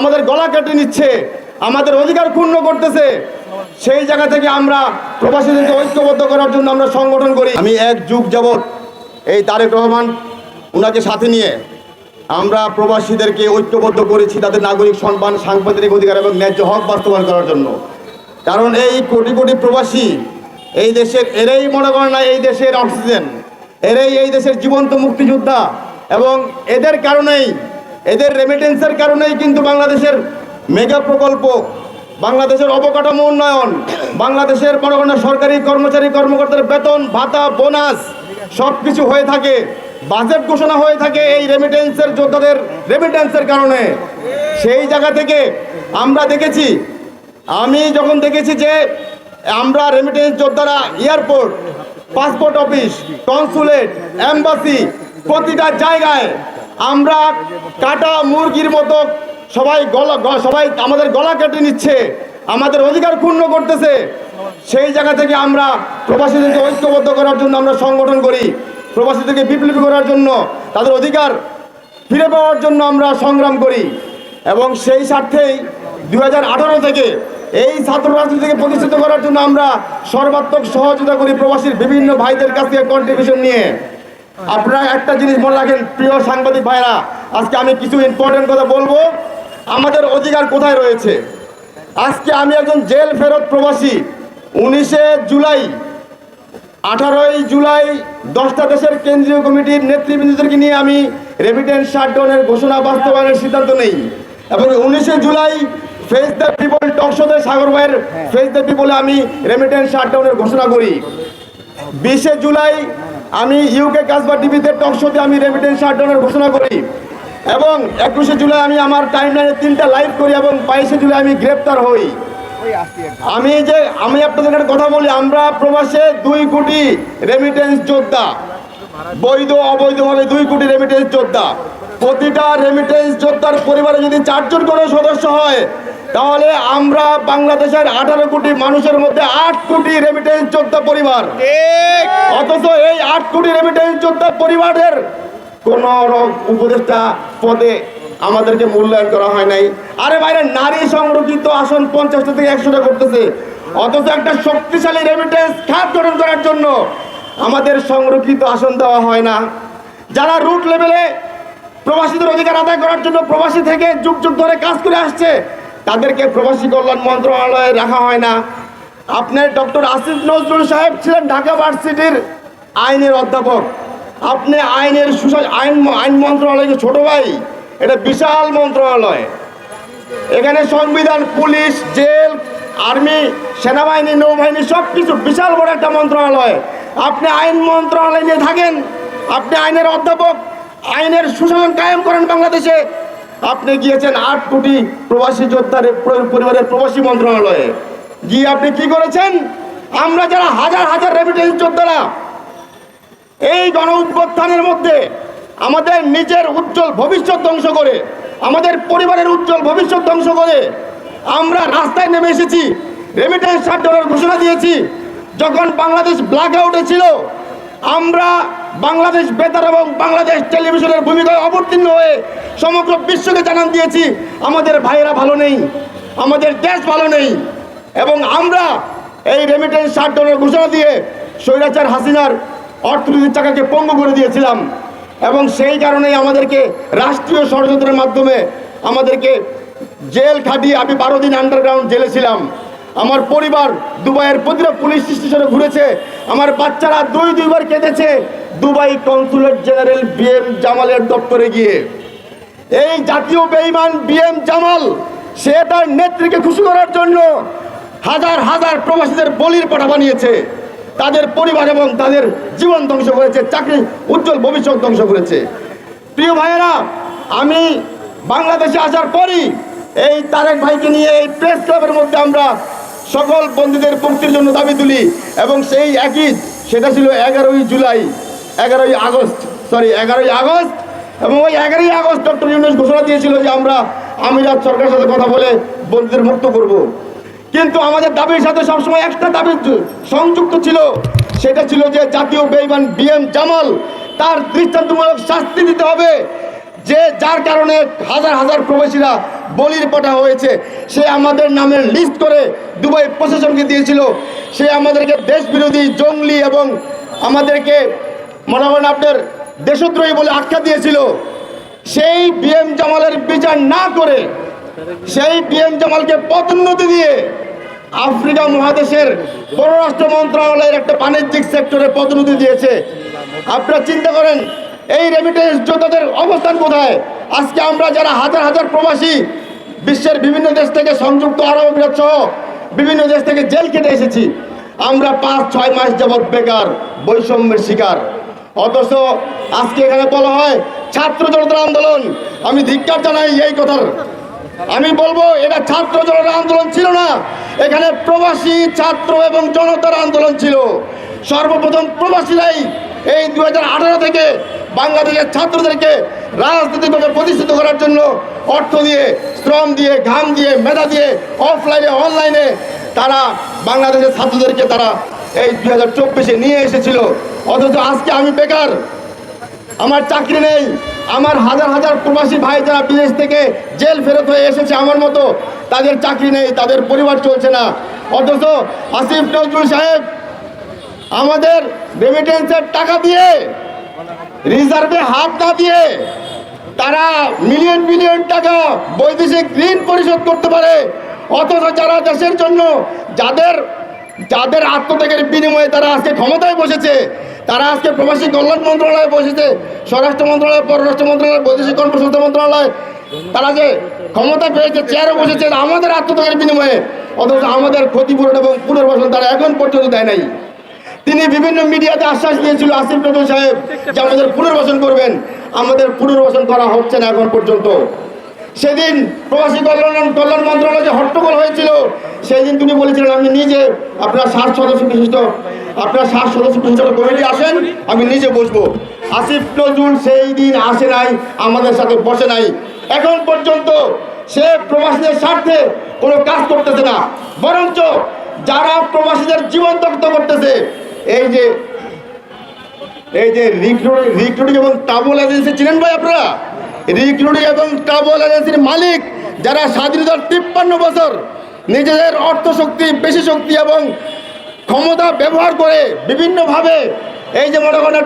আমাদের গলা কেটে নিচ্ছে, আমাদের অধিকার ক্ষুণ্ণ করতেছে। সেই জায়গা থেকে আমরা প্রবাসীদেরকে ঐক্যবদ্ধ করার জন্য আমরা সংগঠন করি। আমি এক যুগ যাবৎ এই তারেক রহমান ওনাকে সাথে নিয়ে আমরা প্রবাসীদেরকে ঐক্যবদ্ধ করেছি তাদের নাগরিক সম্মান সাংবাদিক অধিকার এবং ন্যায্য হক বাস্তবায়ন করার জন্য। কারণ এই কোটি কোটি প্রবাসী এই দেশের, এরাই মনে করেন না এই দেশের অক্সিজেন, এরাই এই দেশের জীবন্ত মুক্তিযোদ্ধা এবং এদের কারণেই এদের রেমিটেন্সের কারণেই কিন্তু বাংলাদেশের মেগা প্রকল্প, বাংলাদেশের অবকাঠামো উন্নয়ন, বাংলাদেশের মনে করেন সরকারি কর্মচারী কর্মকর্তার বেতন, ভাতা বোনাস সব কিছু হয়ে থাকে। বাজেট ঘোষণা হয়ে থাকে এই রেমিটেন্সের যোদ্ধাদের রেমিটেন্সের কারণে। সেই জায়গা থেকে আমরা দেখেছি, আমি যখন দেখেছি যে আমরা রেমিটেন্স যোদ্ধারা airport passport office consulate embassy প্রতিটা জায়গায় আমরা কাটা মুরগির মতো সবাই গলা সবাই আমাদের গলা কেটে নিচ্ছে। আমাদের অধিকার ক্ষুণ্ণ করতেছে। সেই জায়গা থেকে আমরা প্রবাসীদেরকে ঐক্যবদ্ধ করার জন্য আমরা সংগঠন করি, প্রবাসীদেরকে বিপ্লবী করার জন্য, তাদের অধিকার ফিরে পাওয়ার জন্য আমরা সংগ্রাম করি। এবং সেই স্বার্থেই দু হাজার আঠারো থেকে এই ছাত্র রাজনীতি থেকে প্রতিষ্ঠিত করার জন্য আমরা সর্বাত্মক সহযোগিতা করি প্রবাসীর বিভিন্ন ভাইদের কাছ থেকে কন্ট্রিবিউশন নিয়ে। আপনারা একটা জিনিস মনে রাখেন, প্রিয় সাংবাদিক ভাইরা, আজকে আমি কিছু ইম্পর্টেন্ট কথা বলব। আমাদের অধিকার কোথায় রয়েছে? আজকে আমি একজন জেল ফেরত প্রবাসী, উনিশে জুলাই, আঠারোই জুলাই, দশটা দেশের কেন্দ্রীয় কমিটির নেতৃবৃন্দদেরকে নিয়ে আমি রেমিটেন্স শাটডাউনের ঘোষণা বাস্তবায়নের সিদ্ধান্ত নেই। এবং উনিশে জুলাই ফেস দ্য পিপল টকশোতে সাগর ভাইয়ের ফেস দ্য পিপলে আমি রেমিটেন্স শাটডাউনের ঘোষণা করি। বিশে জুলাই আমি ইউকে কাজবা টিভিতে টকশোতে আমি রেমিটেন্স শাটডাউনের ঘোষণা করি। এবং একুশে জুলাই আমি আমার টাইম লাইনে তিনটা লাইভ করি এবং বাইশে জুলাই আমি গ্রেপ্তার হই। আমি যে, আমি আপনাদের একটা কথা বলি, আমরা প্রবাসে দুই কোটি রেমিটেন্স যোদ্ধা। বৈধ, অবৈধভাবে দুই কোটি রেমিটেন্স যোদ্ধা। প্রতিটা রেমিটেন্স যোদ্ধার পরিবারে যদি চারজন করে সদস্য হয় তাহলে আমরা বাংলাদেশের আঠারো কোটি মানুষের মধ্যে আট কোটি রেমিটেন্স যোদ্ধা পরিবার। অথচ এই আট কোটি রেমিটেন্স যোদ্ধা পরিবারের কোন রকম উপদেষ্টা পদে আমাদেরকে মূল্যায়ন করা হয় নাই। আরে বাইরে নারী সংরক্ষিত আসন পঞ্চাশটা থেকে একশোটা করতেছে। অথচ একটা শক্তিশালী রেমিটেন্স খাত গঠন করার জন্য আমাদের সংরক্ষিত আসন দেওয়া হয় না। যারা রুট লেভেলে প্রবাসীদের অধিকার আদায় করার জন্য প্রবাসী থেকে যুগ যুগ ধরে কাজ করে আসছে তাদেরকে প্রবাসী কল্যাণ মন্ত্রণালয়ে রাখা হয় না। আপনার ডক্টর আসিফ নজরুল সাহেব ছিলেন ঢাকা ভার্সিটির আইনের অধ্যাপক। আপনি আইনের সুশাস, আইন আইন মন্ত্রণালয় ছোট ভাই, এটা বিশাল মন্ত্রণালয়। এখানে সংবিধান, পুলিশ, জেল, আর্মি, সেনাবাহিনী, নৌবাহিনী সব কিছু বিশাল বড় একটা মন্ত্রণালয়। আপনি আইন মন্ত্রণালয় নিয়ে থাকেন, আপনি আইনের অধ্যাপক, আইনের সুশাসন কায়েম করেন বাংলাদেশে আপনি গিয়েছেন আট কোটি প্রবাসী যোদ্ধার পরিবারের প্রবাসী মন্ত্রণালয়ে। গিয়ে আপনি কি করেছেন? আমরা যারা হাজার হাজার রেমিটেন্স যোদ্ধারা, এই গণ উত্থানের মধ্যে আমাদের নিজের উজ্জ্বল ভবিষ্যৎ ধ্বংস করে, আমাদের পরিবারের উজ্জ্বল ভবিষ্যৎ ধ্বংস করে, আমরা রাস্তায় নেমে এসেছি রেমিটেন্স শাটডাউনের ঘোষণা দিয়েছি, যখন বাংলাদেশ ব্ল্যাক আউটে ছিল, আমরা বাংলাদেশ বেতার এবং বাংলাদেশ টেলিভিশনের ভূমিকায় অবতীর্ণ হয়ে সমগ্র বিশ্বকে জানান দিয়েছি, আমাদের ভাইয়েরা ভালো নেই, আমাদের দেশ ভালো নেই, এবং আমরা এই রেমিটেন্স শাটডাউনের ঘোষণা দিয়ে স্বৈরাচার হাসিনার অর্থনীতির চাকাকে পঙ্গু করে দিয়েছিলাম, এবং সেই কারণেই আমাদেরকে রাষ্ট্রীয় ষড়যন্ত্রের মাধ্যমে আমাদেরকে জেল খাটিয়ে আমি বারো দিন আন্ডারগ্রাউন্ড জেলে ছিলাম। আমার পরিবার দুবাইয়ের প্রতিটা পুলিশ স্টেশনে ঘুরেছে, আমার বাচ্চারা দুই দুইবার কেঁদেছে দুবাই কনসুলেট জেনারেল বিএম জামালের দপ্তরে গিয়ে। এই জাতীয় বেঈমান বিএম জামাল, সে তার নেত্রীকে খুশি করার জন্য হাজার হাজার প্রবাসীদের বলির পাঠা বানিয়েছে। তাদের পরিবার এবং তাদের জীবন ধ্বংস করেছে, চাকরি, উজ্জ্বল ভবিষ্যৎ ধ্বংস করেছে। প্রিয় ভাইয়েরা, আমি বাংলাদেশে আসার পরই এই তারেক ভাইকে নিয়ে এই প্রেস ক্লাবের মধ্যে আমরা সকল বন্ধুদের মুক্তির জন্য দাবি তুলি এবং সেই একই, সেটা ছিল এগারোই জুলাই, এগারোই আগস্ট সরি এগারোই আগস্ট এবং ওই এগারোই আগস্ট ডক্টর ইউনুস ঘোষণা দিয়েছিল যে আমরা আমিরাত সরকারের সাথে কথা বলে বন্ধুদের মুক্ত করব। কিন্তু আমাদের দাবির সাথে সবসময় একটা দাবি সংযুক্ত ছিল, সেটা ছিল যে জাতীয় বেইমান বিএম জামাল তার দৃষ্টান্তমূলক শাস্তি দিতে হবে, যে যার কারণে হাজার হাজার প্রবাসীরা বলির পাঠা হয়েছে সে আমাদের নামের লিস্ট করে দুবাই প্রশাসনকে দিয়েছিল সে আমাদেরকে দেশ বিরোধী জঙ্গলি এবং আমাদেরকে মনে করেন আপনার দেশদ্রোহী বলে আখ্যা দিয়েছিল। সেই বিএম জামালের বিচার না করে সেই বিএম জামালকে পদোন্নতি দিয়ে আফ্রিকা মহাদেশের পররাষ্ট্র মন্ত্রণালয়ের একটা বাণিজ্যিক সেক্টরে পদোন্নতি দিয়েছে। আপনারা চিন্তা করেন, এই রেমিটেন্স যোদ্ধাদের অবস্থান কোথায়? আজকে আমরা যারা হাজার হাজার প্রবাসী বিশ্বের বিভিন্ন দেশ থেকে সংযুক্ত আরব আমিরাত সহ বিভিন্ন দেশ থেকে জেল কেটে এসেছি, আমরা পাঁচ, ছয় মাস যাবৎ বেকার, বৈষম্যের শিকার। অথচ আজকে এখানে বলা হয় ছাত্র জনতার আন্দোলন। আমি ধিক্কার জানাই এই কথার। আমি বলব, এটা ছাত্র জনতার আন্দোলন ছিল না। এখানে প্রবাসী, ছাত্র এবং জনতার আন্দোলন ছিল। সর্বপ্রথম প্রবাসীরাই এই দু হাজার আঠেরো থেকে বাংলাদেশের ছাত্রদেরকে রাজনৈতিকভাবে প্রতিষ্ঠিত করার জন্য অর্থ দিয়ে, শ্রম দিয়ে, ঘাম দিয়ে, মেধা দিয়ে অফলাইনে, অনলাইনে তারা বাংলাদেশের ছাত্রদেরকে তারা এই দু হাজার নিয়ে এসেছিল। অথচ আজকে আমি বেকার। আমার চাকরি নেই। আমার হাজার হাজার প্রবাসী ভাই যারা বিদেশ থেকে জেল ফেরত হয়ে এসেছে আমার মতো, তাদের চাকরি নেই, তাদের পরিবার চলছে না। অথচ আসিফ নজরুল সাহেব আমাদের রেমিটেন্সের টাকা দিয়ে রিজার্ভে হাত না দিয়ে, তারা মিলিয়ন মিলিয়ন টাকা বৈদেশিক ঋণ পরিশোধ করতে পারে। অথচ যারা দেশের জন্য, যাদের যাদের আত্মত্যাগের বিনিময়ে তারা আজকে ক্ষমতায় বসেছে তারা আজকে প্রবাসী কল্যাণ মন্ত্রণালয়ে বসেছে, স্বরাষ্ট্র মন্ত্রণালয়, পররাষ্ট্র মন্ত্রণালয়, বৈদেশিক কর্মসংস্থান মন্ত্রণালয়। তারা যে ক্ষমতা পেয়েছে চেয়ারে বসেছে আমাদের আত্মত্যাগের বিনিময়ে, অথচ আমাদের ক্ষতিপূরণ এবং পুনর্বাসন তারা এখন পর্যন্ত দেয় নাই। তিনি বিভিন্ন মিডিয়াতে আশ্বাস দিয়েছিল, আসিফ নজরুল সাহেব, যে আমাদের পুনর্বাসন করবেন। আমাদের পুনর্বাসন করা হচ্ছে না এখন পর্যন্ত। সেদিন প্রবাসী কল্যাণ কল্যাণ মন্ত্রণালয় যে হট্টগোল হয়েছিল সেই দিন তিনি বলেছিলেন, আমি নিজে আপনার ষাট সদস্য বিশিষ্ট, আপনার ষাট সদস্য বিশিষ্ট কমিটি আসেন, আমি নিজে বসবো। আসিফ নজরুল সেই দিন আসে নাই, আমাদের সাথে বসে নাই। এখন পর্যন্ত সে প্রবাসীদের স্বার্থে কোনো কাজ করতেছে না। বরঞ্চ যারা প্রবাসীদের জীবন দগ্ধ করতেছে, এই যে এই যে রিক্রুটিং রিক্রুটিং এবং ট্রাভেল এজেন্সি চিনেন ভাই আপনারা? রিক্রুটিং এবং ট্রাভেল এজেন্সির মালিক, যারা স্বাধীনতার তিপ্পান্ন বছর নিজেদের অর্থ শক্তি বেশি শক্তি এবং ক্ষমতা ব্যবহার করে বিভিন্নভাবে এই যে মনে করেন